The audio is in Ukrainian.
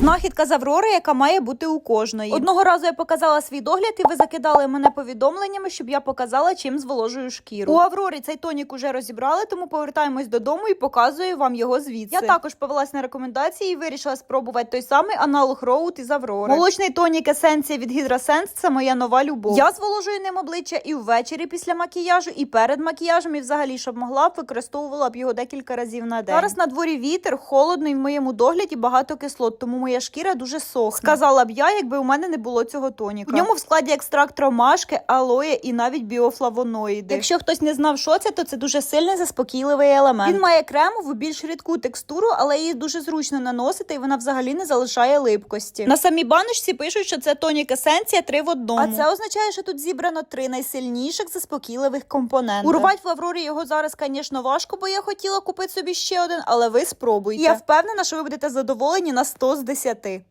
Знахідка з Аврори, яка має бути у кожної. Одного разу я показала свій догляд, і ви закидали мене повідомленнями, щоб я показала, чим зволожую шкіру. У Аврорі цей тонік уже розібрали, тому повертаємось додому і показую вам його звідси. Я також повелась на рекомендації і вирішила спробувати той самий аналог Роуд із Аврори. Молочний тонік есенція від Hydra це моя нова любов. Я зволожую ним обличчя і ввечері після макіяжу, і перед макіяжем, і взагалі, щоб могла б використовувала б його декілька разів на день. Зараз на дворі вітер, холодно і в моєму догляді багато кислот, тому моя шкіра дуже сохне. Сказала б я, якби у мене не було цього тоніка. В ньому в складі екстракт ромашки, алоє і навіть біофлавоноїди. Якщо хтось не знав, що це, то це дуже сильний заспокійливий елемент. Він має кремову, більш рідку текстуру, але її дуже зручно наносити, і вона взагалі не залишає липкості. На самій баночці пишуть, що це тонік есенція три в одному. А це означає, що тут зібрано три найсильніших заспокійливих компоненти. Урвати в Аврорі його зараз, звісно, важко, бо я хотіла купити собі ще один, але ви спробуйте. Я впевнена, що ви будете задоволені на 100 з 10.